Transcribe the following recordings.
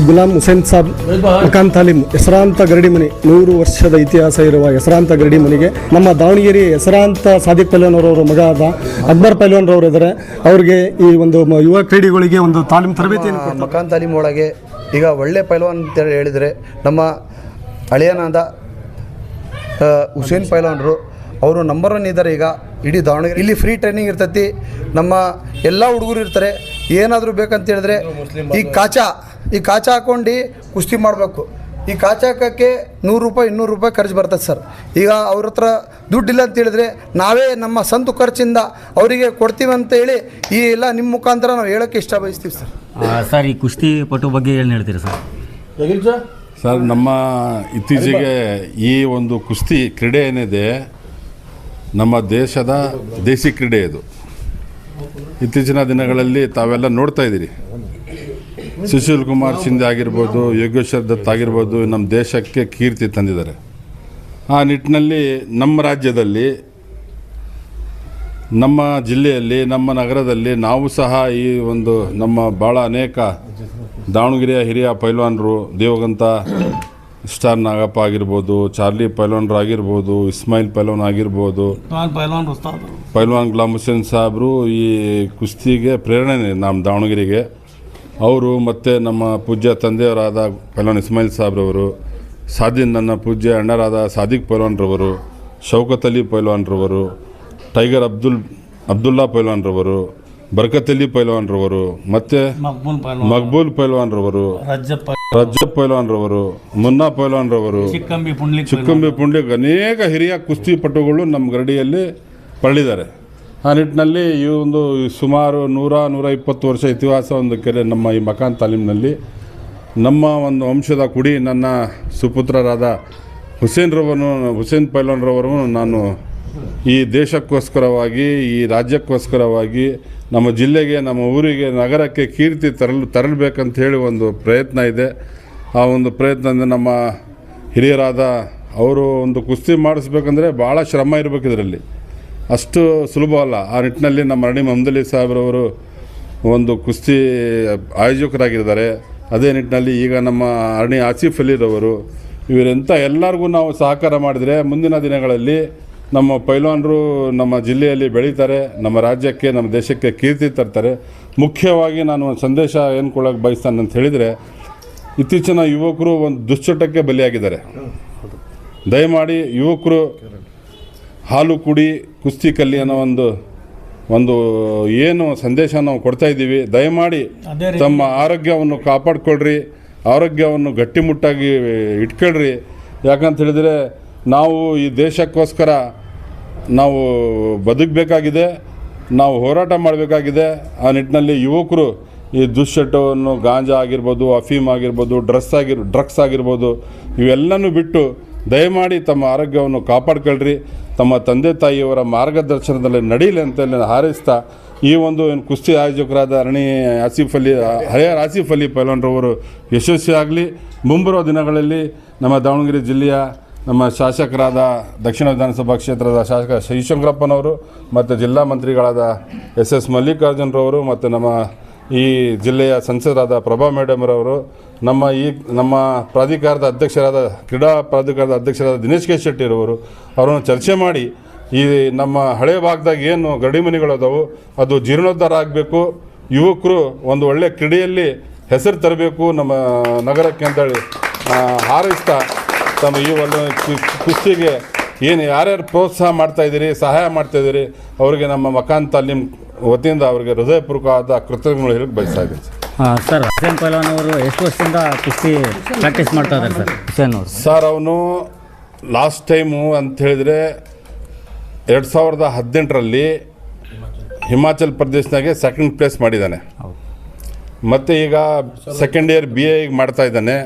ಗುಲಾಂ ಹುಸೇನ್ ಸಾಬ್ ಮಕಾನ್ ತಾಲೀಮ್ ಹೆಸರಾಂತ ಗರಡಿ ಮನೆ. ನೂರು ವರ್ಷದ ಇತಿಹಾಸ ಇರುವ ಹೆಸರಾಂತ ಗರಡಿ ಮನೆಗೆ ನಮ್ಮ ದಾವಣಗೆರೆ ಹೆಸರಾಂತ ಸಾದಿಕ್ ಪೈಲ್ವಾನ್ ಅವರವರ ಮಗ ಆದ ಅಕ್ಬರ್ ಪೈಲ್ವಾನ್ ರವರು ಇದ್ದಾರೆ. ಅವ್ರಿಗೆ ಈ ಒಂದು ಮ- ಯುವ ಕ್ರೀಡೆಗಳಿಗೆ ಒಂದು ತಾಲೀಮ್ ತರಬೇತಿ ಮಕಾನ್ ತಾಲೀಮ್ ಒಳಗೆ ಈಗ ಒಳ್ಳೆ ಪೈಲ್ವಾನ್ ಅಂತ ಹೇಳಿದರೆ ನಮ್ಮ ಹಳೆಯನಾದ ಹುಸೇನ್ ಪೈಲ್ವಾನ್ರು ಅವರು ನಂಬರ್ ಒನ್ ಇದ್ದಾರೆ ಈಗ ಇಡೀ ದಾವಣಗೆರೆ. ಇಲ್ಲಿ ಫ್ರೀ ಟ್ರೈನಿಂಗ್ ಇರ್ತೈತಿ. ನಮ್ಮ ಎಲ್ಲ ಹುಡುಗರು ಇರ್ತಾರೆ. ಏನಾದರೂ ಬೇಕಂತ ಹೇಳಿದ್ರೆ ಈ ಕಾಚಾ ಈ ಕಾಚ ಹಾಕೊಂಡು ಕುಸ್ತಿ ಮಾಡಬೇಕು. ಈ ಕಾಚ ಹಾಕೋಕ್ಕೆ ನೂರು ರೂಪಾಯಿ ಇನ್ನೂರು ರೂಪಾಯಿ ಖರ್ಚು ಬರ್ತದೆ ಸರ್. ಈಗ ಅವ್ರ ಹತ್ರ ದುಡ್ಡಿಲ್ಲ ಅಂತ ಹೇಳಿದ್ರೆ ನಾವೇ ನಮ್ಮ ಸಂತು ಖರ್ಚಿಂದ ಅವರಿಗೆ ಕೊಡ್ತೀವಿ ಅಂತ ಹೇಳಿ ಈ ಎಲ್ಲ ನಿಮ್ಮ ಮುಖಾಂತರ ನಾವು ಹೇಳೋಕ್ಕೆ ಇಷ್ಟ ಬಯಸ್ತೀವಿ ಸರ್ ಸರ್ ಈ ಕುಸ್ತಿ ಪಟು ಬಗ್ಗೆ ಏನು ಹೇಳ್ತೀರಿ ಸರ್? ಸರ್ ನಮ್ಮ ಇತ್ತೀಚೆಗೆ ಈ ಒಂದು ಕುಸ್ತಿ ಕ್ರೀಡೆ ಏನಿದೆ ನಮ್ಮ ದೇಶದ ದೇಸಿ ಕ್ರೀಡೆ ಇದು. ಇತ್ತೀಚಿನ ದಿನಗಳಲ್ಲಿ ತಾವೆಲ್ಲ ನೋಡ್ತಾ ಇದ್ದೀರಿ. ಸುಶೀಲ್ ಕುಮಾರ್ ಶಿಂದೆ ಆಗಿರ್ಬೋದು ಯೋಗೇಶ್ವರ್ ದತ್ ಆಗಿರ್ಬೋದು ನಮ್ಮ ದೇಶಕ್ಕೆ ಕೀರ್ತಿ ತಂದಿದ್ದಾರೆ. ಆ ನಿಟ್ಟಿನಲ್ಲಿ ನಮ್ಮ ರಾಜ್ಯದಲ್ಲಿ ನಮ್ಮ ಜಿಲ್ಲೆಯಲ್ಲಿ ನಮ್ಮ ನಗರದಲ್ಲಿ ನಾವು ಸಹ ಈ ಒಂದು ನಮ್ಮ ಭಾಳ ಅನೇಕ ದಾವಣಗೆರೆಯ ಹಿರಿಯ ಪೈಲ್ವಾನರು ದೇವಗಂತ ಸ್ಟಾರ್ ನಾಗಪ್ಪ ಆಗಿರ್ಬೋದು ಚಾರ್ಲಿ ಪೈಲ್ವಾನ್ರು ಆಗಿರ್ಬೋದು ಇಸ್ಮಾಯಿಲ್ ಪೈಲ್ವಾನ್ ಆಗಿರ್ಬೋದು ಪೈಲ್ವಾನ್ ಗುಲಾಮ್ ಹುಸೇನ್ ಸಾಹೇಬರು ಈ ಕುಸ್ತಿಗೆ ಪ್ರೇರಣೆ ನಮ್ಮ ದಾವಣಗೆರೆಗೆ. ಅವರು ಮತ್ತು ನಮ್ಮ ಪೂಜ್ಯ ತಂದೆಯವರಾದ ಪೈಲ್ವಾನ್ ಇಸ್ಮಾಯಿಲ್ ಸಾಬ್ರವರು ಸಾದಿನ್ ನನ್ನ ಪೂಜ್ಯ ಅಣ್ಣರಾದ ಸಾದಿಕ್ ಪೈಲ್ವಾನ್ರವರು ಶೌಕತ್ ಅಲಿ ಪೈಲ್ವಾನ್ರವರು ಟೈಗರ್ ಅಬ್ದುಲ್ ಅಬ್ದುಲ್ಲಾ ಪೈಲ್ವಾನ್ರವರು ಬರ್ಕತ್ ಅಲಿ ಪೈಲ್ವಾನ್ರವರು ಮತ್ತು ಮಕ್ಬೂಲ್ ಪೈಲ್ವಾನ್ರವರು ರಜ್ಜಪ್ಪ ರಜಬ್ ಪೈಲ್ವಾನ್ರವರು ಮುನ್ನಾ ಪೈಲ್ವಾನ್ರವರು ಚಿಕ್ಕಂಬಿ ಪುಂಡ್ಲಿ ಚಿಕ್ಕಂಬಿ ಪುಂಡ್ಲಿಕ್ ಅನೇಕ ಹಿರಿಯ ಕುಸ್ತಿಪಟುಗಳು ನಮ್ಮ ಗರಡಿಯಲ್ಲಿ ಪಳ್ಳಿದ್ದಾರೆ ಆ ನಿಟ್ಟಿನಲ್ಲಿ ಈ ಒಂದು ಸುಮಾರು ನೂರ ನೂರ ಇಪ್ಪತ್ತು ವರ್ಷ ಇತಿಹಾಸ ಒಂದು ಕೆರೆ ನಮ್ಮ ಈ ಮಕಾನ್ ತಾಲೀಮಿನಲ್ಲಿ. ನಮ್ಮ ಒಂದು ವಂಶದ ಕುಡಿ ನನ್ನ ಸುಪುತ್ರರಾದ ಹುಸೇನ್ ರವರನ್ನು ಹುಸೇನ್ ಪೈಲ್ವಾನ್ರವರನ್ನು ನಾನು ಈ ದೇಶಕ್ಕೋಸ್ಕರವಾಗಿ, ಈ ರಾಜ್ಯಕ್ಕೋಸ್ಕರವಾಗಿ, ನಮ್ಮ ಜಿಲ್ಲೆಗೆ, ನಮ್ಮ ಊರಿಗೆ, ನಗರಕ್ಕೆ ಕೀರ್ತಿ ತರಲು ತರಲ್ಬೇಕಂತ ಹೇಳಿ ಒಂದು ಪ್ರಯತ್ನ ಇದೆ. ಆ ಒಂದು ಪ್ರಯತ್ನದಿಂದ ನಮ್ಮ ಹಿರಿಯರಾದ ಅವರು ಒಂದು ಕುಸ್ತಿ ಮಾಡಿಸ್ಬೇಕಂದ್ರೆ ಭಾಳ ಶ್ರಮ ಇರಬೇಕು ಇದರಲ್ಲಿ ಅಷ್ಟು ಸುಲಭ ಅಲ್ಲ. ಆ ನಿಟ್ಟಿನಲ್ಲಿ ನಮ್ಮ ಅರಣಿ ಮಮದಲಿ ಸಾಹೇಬ್ರವರು ಒಂದು ಕುಸ್ತಿ ಆಯೋಜಕರಾಗಿದ್ದಾರೆ. ಅದೇ ನಿಟ್ಟಿನಲ್ಲಿ ಈಗ ನಮ್ಮ ಅರಣಿ ಆಸಿಫ್ ಅಲಿರವರು ಇವರೆಂಥ ಎಲ್ಲರಿಗೂ ನಾವು ಸಹಕಾರ ಮಾಡಿದರೆ ಮುಂದಿನ ದಿನಗಳಲ್ಲಿ ನಮ್ಮ ಪೈಲ್ವಾನರು ನಮ್ಮ ಜಿಲ್ಲೆಯಲ್ಲಿ ಬೆಳೀತಾರೆ, ನಮ್ಮ ರಾಜ್ಯಕ್ಕೆ, ನಮ್ಮ ದೇಶಕ್ಕೆ ಕೀರ್ತಿ ತರ್ತಾರೆ. ಮುಖ್ಯವಾಗಿ ನಾನು ಒಂದು ಸಂದೇಶ ಏನು ಕೊಡೋಕ್ಕೆ ಬಯಸ್ತಾನೆ ಅಂತ ಹೇಳಿದರೆ, ಇತ್ತೀಚಿನ ಯುವಕರು ಒಂದು ದುಶ್ಚಟಕ್ಕೆ ಬಲಿಯಾಗಿದ್ದಾರೆ. ದಯಮಾಡಿ ಯುವಕರು ಹಾಲು ಕುಡಿ ಕುಸ್ತಿ ಕಲ್ಲಿ ಅನ್ನೋ ಒಂದು ಒಂದು ಏನು ಸಂದೇಶ ನಾವು ಕೊಡ್ತಾ ಇದ್ದೀವಿ. ದಯಮಾಡಿ ತಮ್ಮ ಆರೋಗ್ಯವನ್ನು ಕಾಪಾಡ್ಕೊಳ್ರಿ ಆರೋಗ್ಯವನ್ನು ಗಟ್ಟಿಮುಟ್ಟಾಗಿ ಇಟ್ಕೊಳ್ರಿ. ಯಾಕಂತ ಹೇಳಿದರೆ ನಾವು ಈ ದೇಶಕ್ಕೋಸ್ಕರ ನಾವು ಬದುಕಬೇಕಾಗಿದೆ ನಾವು ಹೋರಾಟ ಮಾಡಬೇಕಾಗಿದೆ. ಆ ನಿಟ್ಟಿನಲ್ಲಿ ಯುವಕರು ಈ ದುಶ್ಚಟವನ್ನು ಗಾಂಜಾ ಆಗಿರ್ಬೋದು ಅಫೀಮ್ ಆಗಿರ್ಬೋದು ಡ್ರಸ್ ಆಗಿರ್ ಡ್ರಗ್ಸ್ ಆಗಿರ್ಬೋದು ಇವೆಲ್ಲನೂ ಬಿಟ್ಟು ದಯಮಾಡಿ ತಮ್ಮ ಆರೋಗ್ಯವನ್ನು ಕಾಪಾಡ್ಕೊಳ್ರಿ. ತಮ್ಮ ತಂದೆ ತಾಯಿಯವರ ಮಾರ್ಗದರ್ಶನದಲ್ಲಿ ನಡೀಲಿ ಅಂತ ಹಾರೈಸ್ತಾ ಈ ಒಂದು ಏನು ಕುಸ್ತಿ ಆಯೋಜಕರಾದ ಅರಣಿ ಆಸಿಫ್ ಅಲಿ ಹರೆಯ ಆಸಿಫ್ ಅಲಿ ಪೈಲ್ವಾನ್ರವರು ಯಶಸ್ವಿಯಾಗಲಿ ಮುಂಬರುವ ದಿನಗಳಲ್ಲಿ ನಮ್ಮ ದಾವಣಗೆರೆ ಜಿಲ್ಲೆಯ ನಮ್ಮ ಶಾಸಕರಾದ ದಕ್ಷಿಣ ವಿಧಾನಸಭಾ ಕ್ಷೇತ್ರದ ಶಾಸಕ ಶಿವಶಂಕರಪ್ಪನವರು ಮತ್ತು ಜಿಲ್ಲಾ ಮಂತ್ರಿಗಳಾದ ಎಸ್ ಎಸ್ ಮಲ್ಲಿಕಾರ್ಜುನರವರು ಮತ್ತು ನಮ್ಮ ಈ ಜಿಲ್ಲೆಯ ಸಂಸದರಾದ ಪ್ರಭಾ ಮೇಡಮ್ರವರು ನಮ್ಮ ಈ ನಮ್ಮ ಪ್ರಾಧಿಕಾರದ ಅಧ್ಯಕ್ಷರಾದ, ಕ್ರೀಡಾ ಪ್ರಾಧಿಕಾರದ ಅಧ್ಯಕ್ಷರಾದ ದಿನೇಶ್ ಕೆ ಶೆಟ್ಟಿ ಇರುವವರು ಅವರನ್ನು ಚರ್ಚೆ ಮಾಡಿ ಈ ನಮ್ಮ ಹಳೆ ಭಾಗದಾಗ ಏನು ಗಡಿ ಮನೆಗಳು ಅದಾವು ಅದು ಜೀರ್ಣೋದ್ಧಾರ ಆಗಬೇಕು, ಯುವಕರು ಒಂದು ಒಳ್ಳೆಯ ಕ್ರೀಡೆಯಲ್ಲಿ ಹೆಸರು ತರಬೇಕು ನಮ್ಮ ನಗರಕ್ಕೆ ಅಂತೇಳಿ ಹಾರೈಸ್ತಾ ತಮ್ಮ ಈ ಒಂದು ಕುಸ್ತಿಗೆ ಏನು ಯಾರ್ಯಾರು ಪ್ರೋತ್ಸಾಹ ಮಾಡ್ತಾ ಇದ್ದೀರಿ, ಸಹಾಯ ಮಾಡ್ತಾ ಇದ್ದೀರಿ, ಅವರಿಗೆ ನಮ್ಮ ಮಕಾನ್ ತಾಲೀಮ್ ವತಿಯಿಂದ ಅವರಿಗೆ ಹೃದಯಪೂರ್ವಕವಾದ ಕೃತಜ್ಞಗಳು ಹೇಳಕ್ಕೆ ಬಯಸ್ತಾ ಇದ್ದೀನಿ. ಸರ್ ಸರ್ ಹುಸೇನ್ ಪೈಲ್ವಾನ್ ಅವರು ಎಷ್ಟು ವರ್ಷದಿಂದ ಕುಸ್ತಿ ಪ್ರಾಕ್ಟೀಸ್ ಮಾಡ್ತಾ ಇದ್ದಾರೆ ಸರ್? ಹುಸೇನ್ ಅವರು. ಸರ್ ಅವನು ಲಾಸ್ಟ್ ಟೈಮು ಅಂತ ಹೇಳಿದರೆ ಎರಡು ಸಾವಿರದ ಹದಿನೆಂಟರಲ್ಲಿ ಹಿಮಾಚಲ್ ಪ್ರದೇಶನಾಗೆ ಸೆಕೆಂಡ್ ಪ್ಲೇಸ್ ಮಾಡಿದ್ದಾನೆ. ಮತ್ತು ಈಗ ಸೆಕೆಂಡ್ ಇಯರ್ ಬಿ ಎ ಮಾಡ್ತಾ ಇದ್ದಾನೆ.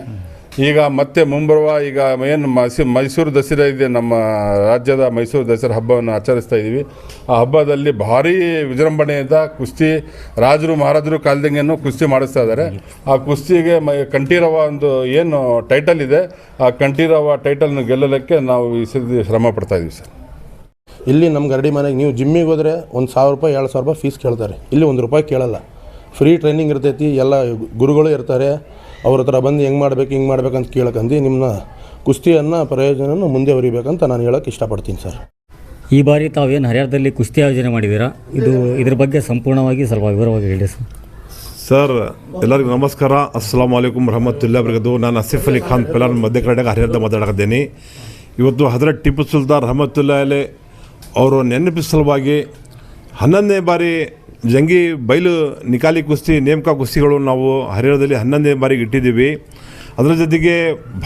ಈಗ ಮತ್ತೆ ಮುಂಬರುವ ಈಗ ಏನು ಮೈಸೂ ಮೈಸೂರು ದಸರಾ ಇದೆ, ನಮ್ಮ ರಾಜ್ಯದ ಮೈಸೂರು ದಸರಾ ಹಬ್ಬವನ್ನು ಆಚರಿಸ್ತಾ ಇದ್ದೀವಿ. ಆ ಹಬ್ಬದಲ್ಲಿ ಭಾರೀ ವಿಜೃಂಭಣೆಯಿಂದ ಕುಸ್ತಿ, ರಾಜರು, ಮಹಾರಾಜರು ಕಾಲದಂಗೆನೂ ಕುಸ್ತಿ ಮಾಡಿಸ್ತಾ ಇದ್ದಾರೆ. ಆ ಕುಸ್ತಿಗೆ ಮೈ, ಕಂಠೀರವ ಒಂದು ಏನು ಟೈಟಲ್ ಇದೆ, ಆ ಕಂಠೀರವ ಟೈಟಲ್ನ ಗೆಲ್ಲಲಿಕ್ಕೆ ನಾವು ಈ ಶ್ರಮ ಪಡ್ತಾ ಇದ್ದೀವಿ ಸರ್. ಇಲ್ಲಿ ನಮ್ಮ ಗರಡಿ ಮನೆಗೆ ನೀವು ಜಿಮ್ಮಿಗೆ ಹೋದರೆ ಒಂದು ಸಾವಿರ ರೂಪಾಯಿ, ಎರಡು ಸಾವಿರ ರೂಪಾಯಿ ಫೀಸ್ ಕೇಳ್ತಾರೆ. ಇಲ್ಲಿ ಒಂದು ರೂಪಾಯಿ ಕೇಳಲ್ಲ. ಫ್ರೀ ಟ್ರೈನಿಂಗ್ ಇರ್ತೈತಿ, ಎಲ್ಲ ಗುರುಗಳು ಇರ್ತಾರೆ. ಅವ್ರ ಹತ್ರ ಬಂದು ಹೆಂಗೆ ಮಾಡ್ಬೇಕು ಹಿಂಗೆ ಮಾಡ್ಬೇಕಂತ ಕೇಳಕಂದು ನಿಮ್ಮ ಕುಸ್ತಿಯನ್ನು ಪ್ರಯೋಜನ ಮುಂದೆ ಹೊರಿಬೇಕಂತ ನಾನು ಹೇಳೋಕ್ಕೆ ಇಷ್ಟಪಡ್ತೀನಿ ಸರ್. ಈ ಬಾರಿ ತಾವೇನು ಹರಿಹರದಲ್ಲಿ ಕುಸ್ತಿ ಆಯೋಜನೆ ಮಾಡಿದ್ದೀರಾ ಇದು ಇದ್ರ ಬಗ್ಗೆ ಸಂಪೂರ್ಣವಾಗಿ ಸ್ವಲ್ಪ ವಿವರವಾಗಿ ಹೇಳಿ ಸರ್. ಸರ್ ಎಲ್ಲರಿಗೂ ನಮಸ್ಕಾರ. ಅಸ್ಸಲಾಂ ವಲೈಕುಮ್ ರಹಮತ್ತುಲ್ಲಾ ಬರಗದು ನಾನು ಅಸಿಫ್ ಅಲಿ ಖಾನ್ ಪೆಲಾನ್ ಮಧ್ಯ ಕರ್ನಾಟಕ ಹರಿಹರದ ಮಾತಾಡಕದ್ದೇನೆ ಇವತ್ತು ಹಜರತ್ ಟಿಪ್ಪು ಸುಲ್ತಾನ್ ರಹಮತ್ತುಲ್ಲಾ ಅಲೆ ಅವರು ನೆನಪಿಸಲುವಾಗಿ ಹನ್ನೊಂದನೇ ಬಾರಿ ಜಂಗಿ ಬಯಲು ನಿಕಾಲಿ ಕುಸ್ತಿ, ನೇಮಕ ಕುಸ್ತಿಗಳು ನಾವು ಹರಿಹರದಲ್ಲಿ ಹನ್ನೊಂದನೇ ಬಾರಿಗೆ ಇಟ್ಟಿದ್ದೀವಿ. ಅದರ ಜೊತೆಗೆ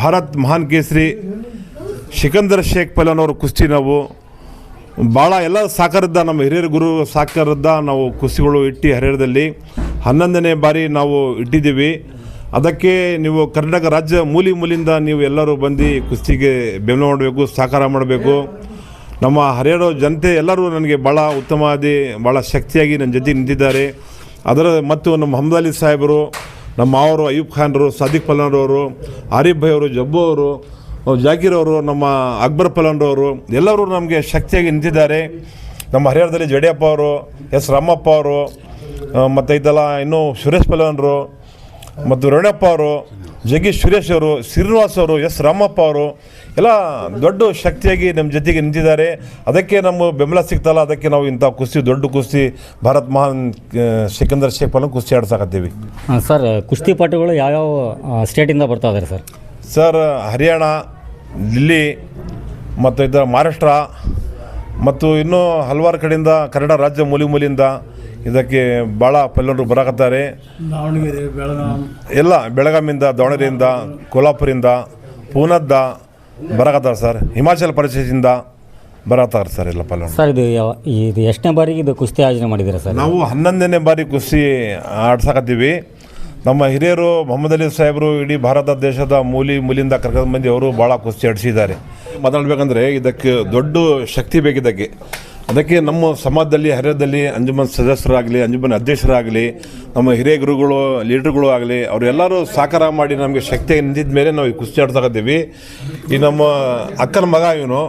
ಭಾರತ್ ಮಹಾನ್ ಕೇಸರಿ ಶಿಕಂದರ್ ಶೇಖ್ ಪೈಲಾನ್ ಅವ್ರ ಕುಸ್ತಿ ನಾವು, ಭಾಳ ಎಲ್ಲ ಸಾಕಾರದ್ದ ನಮ್ಮ ಹಿರಿಯರ ಗುರು ಸಾಕಾರದ್ದ ನಾವು ಕುಸ್ತಿಗಳು ಇಟ್ಟು ಹರಿಹರದಲ್ಲಿ ಹನ್ನೊಂದನೇ ಬಾರಿ ನಾವು ಇಟ್ಟಿದ್ದೀವಿ. ಅದಕ್ಕೆ ನೀವು ಕರ್ನಾಟಕ ರಾಜ್ಯ ಮೂಲಿ ಮೂಲಿಂದ ನೀವು ಎಲ್ಲರೂ ಬಂದು ಕುಸ್ತಿಗೆ ಬೆಂಬಲ ಮಾಡಬೇಕು, ಸಹಕಾರ ಮಾಡಬೇಕು. ನಮ್ಮ ಹರಿಹರ ಜನತೆ ಎಲ್ಲರೂ ನನಗೆ ಭಾಳ ಉತ್ತಮವಾದಿ ಭಾಳ ಶಕ್ತಿಯಾಗಿ ನನ್ನ ಜೊತೆ ನಿಂತಿದ್ದಾರೆ. ಅದರ ಮತ್ತು ನಮ್ಮ ಹಮ್ದಾಲಿ ಸಾಹೇಬರು, ನಮ್ಮ ಮಾವರು ಅಯ್ಯೂಬ್ ಖಾನ್ರು, ಸಾದಿಕ್ ಪಲ್ಲಾನ್ರವರು ಆರಿಫ್ ಭಾಯ್ ಅವರು, ಜಬ್ಬು ಅವರು, ಜಾಕೀರ್ ಅವರು, ನಮ್ಮ ಅಕ್ಬರ್ ಪಲಾನ್ರವರು ಎಲ್ಲರೂ ನಮಗೆ ಶಕ್ತಿಯಾಗಿ ನಿಂತಿದ್ದಾರೆ. ನಮ್ಮ ಹರಿಹರದಲ್ಲಿ ಜಡಿಯಪ್ಪ ಅವರು, ಎಸ್ ರಾಮಪ್ಪ ಅವರು ಮತ್ತು ಇದೆಲ್ಲ ಇನ್ನೂ ಸುರೇಶ್ ಪಲಾನ್ರು ಮತ್ತು ರೇಣಪ್ಪ ಅವರು ಜಗೀಶ್ ಸುರೇಶ್ ಅವರು, ಶ್ರೀನಿವಾಸ್ ಅವರು, ಎಸ್ ರಾಮಪ್ಪ ಅವರು ಎಲ್ಲ ದೊಡ್ಡ ಶಕ್ತಿಯಾಗಿ ನಮ್ಮ ಜೊತೆಗೆ ನಿಂತಿದ್ದಾರೆ. ಅದಕ್ಕೆ ನಮ್ಮ ಬೆಂಬಲ ಸಿಗ್ತಲ್ಲ ಅದಕ್ಕೆ ನಾವು ಇಂಥ ಕುಸ್ತಿ ದೊಡ್ಡ ಕುಸ್ತಿ ಭಾರತ್ ಮಹಾನ್ ಸಿಕಂದರ್ ಶೇಖ್ ಕುಸ್ತಿ ಆಡ್ಸಕತ್ತೀವಿ. ಸರ್ ಕುಸ್ತಿ ಪಾಠಗಳು ಯಾವ್ಯಾವ ಸ್ಟೇಟಿಂದ ಬರ್ತಾ ಇದ್ದಾರೆ ಸರ್? ಸರ್ ಹರಿಯಾಣ ದಿಲ್ಲಿ ಮತ್ತು ಇದು ಮಹಾರಾಷ್ಟ್ರ ಮತ್ತು ಇನ್ನೂ ಹಲವಾರು ಕಡೆಯಿಂದ ಕನ್ನಡ ರಾಜ್ಯ ಮೂಲಿ ಮೂಲಿಯಿಂದ ಇದಕ್ಕೆ ಭಾಳ ಪಲ್ಲರು ಬರಾಕತ್ತಾರೆ. ಎಲ್ಲ ಬೆಳಗಾವಿಯಿಂದ ದಾವಣಗೆರೆಯಿಂದ ಕೋಲ್ಹಾಪುರಿಂದ ಪೂನದ್ದ ಬರಾಕತ್ತಾರೆ ಸರ್ ಹಿಮಾಚಲ ಪ್ರದೇಶದಿಂದ ಬರತ್ತಾರೆ ಸರ್ ಎಲ್ಲ ಪಲ್ಲ ಸರ್ ಇದು ಯಾವ ಇದು ಎಷ್ಟನೇ ಬಾರಿಗೆ ಇದು ಕುಸ್ತಿ ಆಯೋಜನೆ ಮಾಡಿದ್ದೀರಾ ಸರ್? ನಾವು ಹನ್ನೊಂದನೇ ಬಾರಿ ಕುಸ್ತಿ ಆಡ್ಸಕತ್ತೀವಿ. ನಮ್ಮ ಹಿರಿಯರು ಮೊಹಮ್ಮದ್ ಅಲಿ ಸಾಹೇಬರು ಇಡೀ ಭಾರತ ದೇಶದ ಮೂಲಿ ಮೂಲಿಂದ ಕರ್ಕೊಂಡು ಬಂದು ಅವರು ಭಾಳ ಕುಸ್ತಿ ಆಡಿಸಿದ್ದಾರೆ. ಮಾತಾಡಬೇಕಂದ್ರೆ ಇದಕ್ಕೆ ದೊಡ್ಡ ಶಕ್ತಿ ಬೇಕಿದ್ದಕ್ಕೆ. ಅದಕ್ಕೆ ನಮ್ಮ ಸಮಾಜದಲ್ಲಿ, ಹರಿಯದಲ್ಲಿ, ಅಂಜುಮನ್ ಸದಸ್ಯರಾಗಲಿ, ಅಂಜುಮನ್ ಅಧ್ಯಕ್ಷರಾಗಲಿ, ನಮ್ಮ ಹಿರಿಯ ಗುರುಗಳು, ಲೀಡರ್ಗಳು ಆಗಲಿ, ಅವರೆಲ್ಲರೂ ಸಹಕಾರ ಮಾಡಿ ನಮಗೆ ಶಕ್ತಿ ನಿಂತಿದ ಮೇಲೆ ನಾವು ಈ ಕುಸ್ತಿ ಇದ್ದೀವಿ. ಈ ನಮ್ಮ ಅಕ್ಕನ ಮಗ ಇವನು,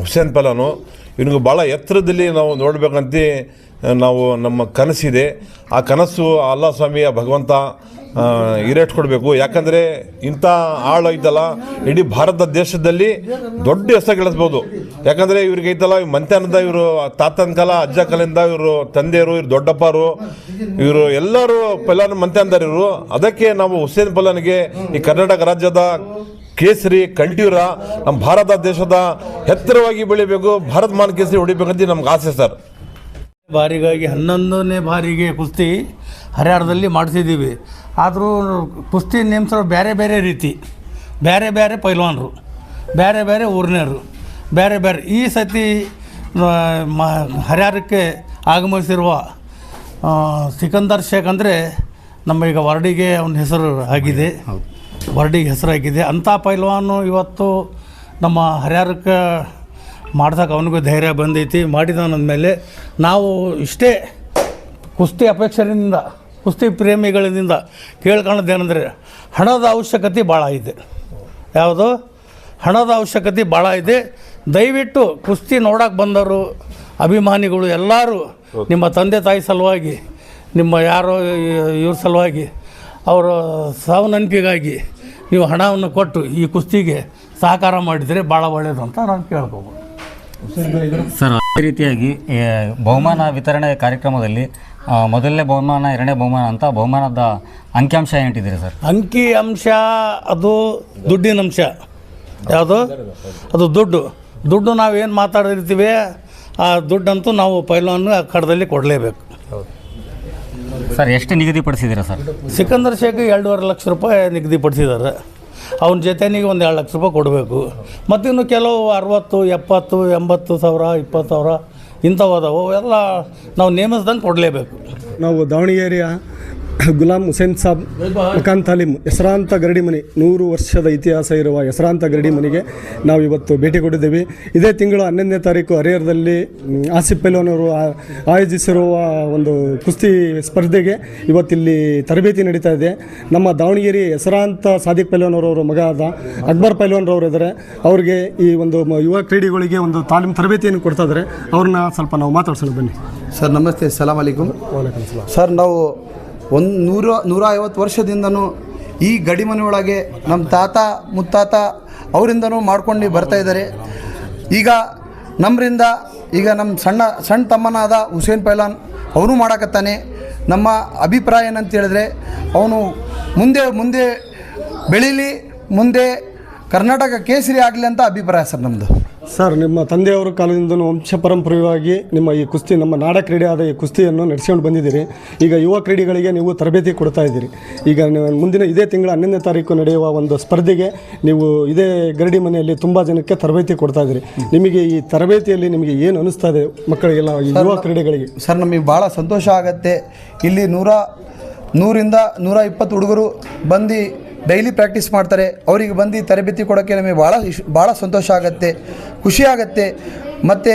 ಹುಸೇನ್ ಪಲಾನು. ಇವನಿಗೆ ಭಾಳ ಎತ್ತರದಲ್ಲಿ ನಾವು ನೋಡಬೇಕಂತ, ನಾವು ನಮ್ಮ ಕನಸಿದೆ. ಆ ಕನಸು ಅಲ್ಲ ಸ್ವಾಮಿಯ ಭಗವಂತ ಈರೇಟ್ ಕೊಡಬೇಕು. ಯಾಕಂದರೆ ಇಂಥ ಆಳು ಐತಲ್ಲ ಇಡೀ ಭಾರತ ದೇಶದಲ್ಲಿ ದೊಡ್ಡ ಹೆಸರು ಗಳಿಸ್ಬೋದು ಯಾಕಂದರೆ ಇವ್ರಿಗೆ ಐತಲ್ಲ ಮಂತ್ಯಾನದ, ಇವರು ತಾತನ ಕಾಲ, ಅಜ್ಜ ಕಾಲಿಂದ ಇವರು ತಂದೆಯರು, ಇವ್ರು ದೊಡ್ಡಪ್ಪರು, ಇವರು ಎಲ್ಲರೂ ಪಲ್ಲಾನ ಮಂತ್ಯಾನದಾರ ಇವರು. ಅದಕ್ಕೆ ನಾವು ಹುಸೇನ್ ಪಲ್ಲಾನಿಗೆ ಈ ಕರ್ನಾಟಕ ರಾಜ್ಯದ ಕೇಸರಿ, ಕಂಠೀರ, ನಮ್ಮ ಭಾರತ ದೇಶದ ಎತ್ತರವಾಗಿ ಬೆಳಿಬೇಕು, ಭಾರತ ಮಾನ್ ಕೇಸರಿ ಹೊಡಿಬೇಕಂತ ನಮ್ಗೆ ಆಸೆ ಸರ್. ಬಾರಿಗಾಗಿ ಹನ್ನೊಂದನೇ ಬಾರಿಗೆ ಕುಸ್ತಿ ಹರಿಹರದಲ್ಲಿ ಮಾಡಿಸಿದ್ದೀವಿ. ಆದರೂ ಕುಸ್ತಿ ನೇಮ್ಸರು ಬೇರೆ ಬೇರೆ ರೀತಿ. ಬೇರೆ ಬೇರೆ ಪೈಲ್ವಾನರು. ಬೇರೆ ಬೇರೆ ಊರಿನವರು. ಬೇರೆ ಬೇರೆ ಈ ಸತಿ ಮ ಹರಿಹರಕ್ಕೆ ಆಗಮಿಸಿರುವ ಸಿಕಂದರ್ ಶೇಖ್ ಅಂದರೆ ನಮ್ಮ ಈಗ ವರ್ಡಿಗೆ ಅವನ ಹೆಸರು ಆಗಿದೆ. ವರ್ಡಿಗೆ ಹೆಸರಾಗಿದೆ ಅಂಥ ಪೈಲ್ವಾನು ಇವತ್ತು ನಮ್ಮ ಹರಿಹರಕ್ಕೆ ಮಾಡ್ಸಕ್ಕೆ ಅವನಿಗೂ ಧೈರ್ಯ ಬಂದೈತಿ. ಮಾಡಿದಾನಂದಮೇಲೆ ನಾವು ಇಷ್ಟೇ ಕುಸ್ತಿ ಅಪೇಕ್ಷೆಯಿಂದ ಕುಸ್ತಿ ಪ್ರೇಮಿಗಳಿಂದ ಕೇಳ್ಕೊಳ್ಳೋದೇನೆಂದರೆ ಹಣದ ಅವಶ್ಯಕತೆ ಭಾಳ ಇದೆ. ಯಾವುದು? ಹಣದ ಅವಶ್ಯಕತೆ ಭಾಳ ಇದೆ. ದಯವಿಟ್ಟು ಕುಸ್ತಿ ನೋಡಕ್ಕೆ ಬಂದವರು, ಅಭಿಮಾನಿಗಳು ಎಲ್ಲರೂ ನಿಮ್ಮ ತಂದೆ ತಾಯಿ ಸಲುವಾಗಿ, ನಿಮ್ಮ ಯಾರೋ ಇವ್ರ ಸಲುವಾಗಿ ಅವರ ಸಾವು ನೆನಪಿಗಾಗಿ ನೀವು ಹಣವನ್ನು ಕೊಟ್ಟು ಈ ಕುಸ್ತಿಗೆ ಸಹಕಾರ ಮಾಡಿದರೆ ಭಾಳ ಒಳ್ಳೆಯದು ಅಂತ ನಾನು ಕೇಳ್ಕೊಬೋದು. ಸರ್, ಅದೇ ರೀತಿಯಾಗಿ ಬಹುಮಾನ ವಿತರಣೆ ಕಾರ್ಯಕ್ರಮದಲ್ಲಿ ಮೊದಲನೇ ಬಹುಮಾನ ಎರಡನೇ ಬಹುಮಾನ ಅಂತ ಬಹುಮಾನದ ಅಂಕಿಅಂಶ ಏನಿಟ್ಟಿದ್ದೀರಿ ಸರ್? ಅಂಕಿ ಅಂಶ ಅದು ದುಡ್ಡಿನ ಅಂಶ. ಯಾವುದು? ಅದು ದುಡ್ಡು. ದುಡ್ಡು ನಾವೇನು ಮಾತಾಡಿರ್ತೀವಿ ಆ ದುಡ್ಡಂತೂ ನಾವು ಪೈಲವನ್ನು ಕಡದಲ್ಲಿ ಕೊಡಲೇಬೇಕು. ಸರ್ ಎಷ್ಟು ನಿಗದಿಪಡಿಸಿದ್ದೀರಾ ಸರ್? ಸಿಕಂದರ್ ಶೇಖ್ ಎರಡೂವರೆ ಲಕ್ಷ ರೂಪಾಯಿ ನಿಗದಿಪಡಿಸಿದ್ದಾರೆ ಅವನ ಜೊತೆನಿಗೆ ಒಂದು ಎರಡು ಲಕ್ಷ ರೂಪಾಯಿ ಕೊಡಬೇಕು. ಮತ್ತಿನ್ನು ಕೆಲವು ಅರವತ್ತು ಎಪ್ಪತ್ತು ಎಂಬತ್ತು ಸಾವಿರ ಇಪ್ಪತ್ತು ಸಾವಿರ ಇಂಥವು ಅದಾವು ಎಲ್ಲ ನಾವು ನೇಮಿಸ್ದಂಗೆ ಕೊಡಲೇಬೇಕು. ನಾವು ದಾವಣಗೆರೆಯ ಗುಲಾಂ ಹುಸೇನ್ ಸಾಬ್ ಮಕಾನ್ ತಾಲೀಮ್ ಹೆಸರಾಂತ ಗರಡಿ ಮನೆ ನೂರು ವರ್ಷದ ಇತಿಹಾಸ ಇರುವ ಹೆಸರಾಂತ ಗರಡಿ ಮನೆಗೆ ನಾವು ಇವತ್ತು ಭೇಟಿ ಕೊಟ್ಟಿದ್ದೇವೆ. ಇದೇ ತಿಂಗಳು ಹನ್ನೊಂದನೇ ತಾರೀಕು ಹರಿಹರದಲ್ಲಿ ಆಸಿಫ್ ಪೆಲ್ವಾನ್ ಅವರು ಆ- ಆಯೋಜಿಸಿರುವ ಒಂದು ಕುಸ್ತಿ ಸ್ಪರ್ಧೆಗೆ ಇವತ್ತಿಲ್ಲಿ ತರಬೇತಿ ನಡೀತಾ ಇದೆ. ನಮ್ಮ ದಾವಣಗೆರೆ ಹೆಸರಾಂತ ಸಾದಿಕ್ ಪೈಲ್ವಾನ್ ಅವರವರ ಮಗ ಆದ ಅಕ್ಬರ್ ಪೈಲ್ವಾನ್ ರವರು ಇದ್ದಾರೆ. ಅವ್ರಿಗೆ ಈ ಒಂದು ಯುವ ಕ್ರೀಡೆಗಳಿಗೆ ಒಂದು ತಾಲೀಮ್ ತರಬೇತಿಯನ್ನು ಕೊಡ್ತಾ ಇದ್ದಾರೆ. ಅವ್ರನ್ನ ಸ್ವಲ್ಪ ನಾವು ಮಾತಾಡ್ಸೋಣ ಬನ್ನಿ. ಸರ್ ನಮಸ್ತೆ. ಸಲಾಮ್ ಅಲೈಕುಮ್. ಸರ್ ನಾವು ಒಂದು ನೂರ ನೂರ ಐವತ್ತು ವರ್ಷದಿಂದನೂ ಈ ಗಡಿಮನೆಯೊಳಗೆ ನಮ್ಮ ತಾತ, ಮುತ್ತಾತ ಅವರಿಂದನೂ ಮಾಡ್ಕೊಂಡು ಬರ್ತಾ ಇದ್ದಾರೆ. ಈಗ ನಮ್ಮರಿಂದ ಈಗ ನಮ್ಮ ಸಣ್ಣ ಸಣ್ಣ ತಮ್ಮನಾದ ಹುಸೇನ್ ಪೈಲಾನ್ ಅವನು ಮಾಡಕತ್ತಾನೆ. ನಮ್ಮ ಅಭಿಪ್ರಾಯ ಏನಂತ ಹೇಳಿದ್ರೆ, ಅವನು ಮುಂದೆ ಮುಂದೆ ಬೆಳೀಲಿ, ಮುಂದೆ ಕರ್ನಾಟಕ ಕೇಸರಿ ಆಗಲಿ ಅಂತ ಅಭಿಪ್ರಾಯ ಸರ್ ನಮ್ಮದು ಸರ್ ನಿಮ್ಮ ತಂದೆಯವರ ಕಾಲದಿಂದಲೂ ವಂಶ ಪರಂಪರೆಯಾಗಿ ನಿಮ್ಮ ಈ ಕುಸ್ತಿ ನಮ್ಮ ನಾಡ ಕ್ರೀಡೆ ಆದ ಈ ಕುಸ್ತಿಯನ್ನು ನಡೆಸ್ಕೊಂಡು ಬಂದಿದ್ದೀರಿ. ಈಗ ಯುವ ಕ್ರೀಡೆಗಳಿಗೆ ನೀವು ತರಬೇತಿ ಕೊಡ್ತಾ ಇದ್ದೀರಿ. ಈಗ ಮುಂದಿನ ಇದೇ ತಿಂಗಳ ಹನ್ನೊಂದನೇ ತಾರೀಕು ನಡೆಯುವ ಒಂದು ಸ್ಪರ್ಧೆಗೆ ನೀವು ಇದೇ ಗರಡಿ ಮನೆಯಲ್ಲಿ ತುಂಬ ಜನಕ್ಕೆ ತರಬೇತಿ ಕೊಡ್ತಾ ಇದ್ದೀರಿ. ನಿಮಗೆ ಈ ತರಬೇತಿಯಲ್ಲಿ ನಿಮಗೆ ಏನು ಅನಿಸ್ತಾ ಇದೆ ಮಕ್ಕಳಿಗೆಲ್ಲ ಯುವ ಕ್ರೀಡೆಗಳಿಗೆ? ಸರ್ ನಮಗೆ ಭಾಳ ಸಂತೋಷ ಆಗತ್ತೆ. ಇಲ್ಲಿ ನೂರ ನೂರಿಂದ ನೂರ ಇಪ್ಪತ್ತು ಹುಡುಗರು ಬಂದು ಡೈಲಿ ಪ್ರಾಕ್ಟೀಸ್ ಮಾಡ್ತಾರೆ, ಅವರಿಗೆ ಬಂದು ತರಬೇತಿ ಕೊಡೋಕ್ಕೆ ನಮಗೆ ಭಾಳ ಇಶ್, ಭಾಳ ಸಂತೋಷ ಆಗುತ್ತೆ, ಖುಷಿ ಆಗುತ್ತೆ. ಮತ್ತು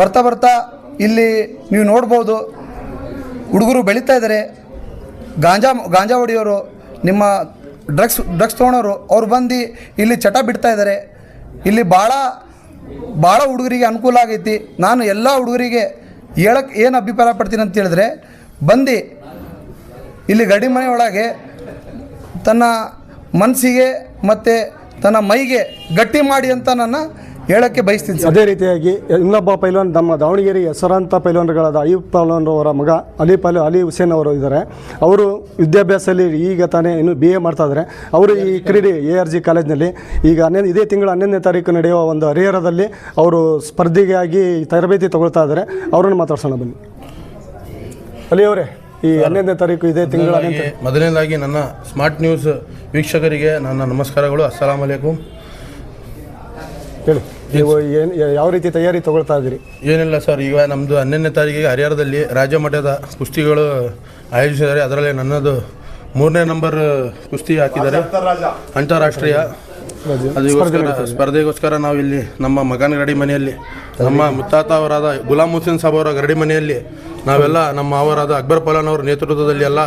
ಬರ್ತಾ ಬರ್ತಾ ಇಲ್ಲಿ ನೀವು ನೋಡ್ಬೋದು, ಹುಡುಗರು ಬೆಳೀತಾ ಇದ್ದಾರೆ. ಗಾಂಜಾ ಗಾಂಜಾ ಹೊಡೆಯೋರು, ನಿಮ್ಮ ಡ್ರಗ್ಸ್ ಡ್ರಗ್ಸ್ ತೊಗೊಳೋರು, ಅವ್ರು ಬಂದು ಇಲ್ಲಿ ಚಟ ಬಿಡ್ತಾ ಇದ್ದಾರೆ. ಇಲ್ಲಿ ಭಾಳ ಭಾಳ ಹುಡುಗರಿಗೆ ಅನುಕೂಲ ಆಗೈತಿ. ನಾನು ಎಲ್ಲ ಹುಡುಗರಿಗೆ ಹೇಳಕ್ಕೆ ಏನು ಅಭಿಪ್ರಾಯ ಪಡ್ತೀನಿ ಅಂತ ಹೇಳಿದ್ರೆ, ಬಂದು ಇಲ್ಲಿ ಗಡಿ ಮನೆ ಒಳಗೆ ತನ್ನ ಮನಸ್ಸಿಗೆ ಮತ್ತು ತನ್ನ ಮೈಗೆ ಗಟ್ಟಿ ಮಾಡಿ ಅಂತ ನಾನು ಹೇಳೋಕ್ಕೆ ಬಯಸ್ತೀನಿ ಅದೇ ರೀತಿಯಾಗಿ ಇನ್ನೊಬ್ಬ ಪೈಲ್ವಾನ್ ನಮ್ಮ ದಾವಣಗೆರೆ ಹೆಸರಾಂತ ಪೈಲ್ವಾನ್ಗಳಾದ ಅಯ್ಯೂಬ್ ಪೈಲ್ವಾನ್ ಅವರ ಮಗ, ಅಲಿ ಪೈಲ್, ಅಲಿ ಹುಸೇನ್ ಅವರು ಇದ್ದಾರೆ. ಅವರು ವಿದ್ಯಾಭ್ಯಾಸದಲ್ಲಿ ಈಗ ತಾನೇ ಇನ್ನು ಬಿ ಎ ಮಾಡ್ತಾ ಇದ್ದಾರೆ. ಅವರು ಈ ಕ್ರೀಡೆ ಎ ಆರ್ ಜಿ ಕಾಲೇಜ್ನಲ್ಲಿ ಈಗ ಹನ್ನೊಂದು, ಇದೇ ತಿಂಗಳ ಹನ್ನೊಂದನೇ ತಾರೀಕು ನಡೆಯುವ ಒಂದು ಹರಿಹರದಲ್ಲಿ ಅವರು ಸ್ಪರ್ಧೆಗಾಗಿ ತರಬೇತಿ ತಗೊಳ್ತಾ ಇದ್ದಾರೆ. ಅವರನ್ನು ಮಾತಾಡ್ಸೋಣ ಬನ್ನಿ. ಅಲಿ ಅವರೇ. ಈ ಹನ್ನೊಂದನೇ ತಾರೀಕು ಇದೇ ತಿಂಗಳ ಮೊದಲನೇದಾಗಿ ನನ್ನ ಸ್ಮಾರ್ಟ್ ನ್ಯೂಸ್ ವೀಕ್ಷಕರಿಗೆ ನನ್ನ ನಮಸ್ಕಾರಗಳು. ಅಸ್ಸಲಾಂ ಅಲೈಕುಮ್ ಹೇಳಿ ನೀವು ಏನು ಯಾವ ರೀತಿ ತಯಾರಿ ತಗೊಳ್ತಾ ಇದ್ದೀರಿ? ಏನಿಲ್ಲ ಸರ್ ಈಗ ನಮ್ಮದು ಹನ್ನೊಂದನೇ ತಾರೀಕಿಗೆ ಹರಿಹರದಲ್ಲಿ ರಾಜ್ಯ ಮಟ್ಟದ ಕುಸ್ತಿಗಳು ಆಯೋಜಿಸಿದ್ದಾರೆ. ಅದರಲ್ಲಿ ನನ್ನದು ಮೂರನೇ ನಂಬರ್ ಕುಸ್ತಿ ಹಾಕಿದ್ದಾರೆ. ಅಂತಾರಾಷ್ಟ್ರೀಯ ಅದಕ್ಕೋಸ್ಕರ ಸ್ಪರ್ಧೆಗೋಸ್ಕರ ನಾವು ಇಲ್ಲಿ ನಮ್ಮ ಮಗನ ಗರಡಿ ಮನೆಯಲ್ಲಿ ನಮ್ಮ ಮುತ್ತಾತ ಅವರಾದ ಗುಲಾಂ ಹುಸೇನ್ ಸಾಬ್ ಅವರ ಗರಡಿ ಮನೆಯಲ್ಲಿ ನಾವೆಲ್ಲ ನಮ್ಮ ಅವರಾದ ಅಕ್ಬರ್ ಪಲಾನ್ ಅವರ ನೇತೃತ್ವದಲ್ಲಿ ಎಲ್ಲ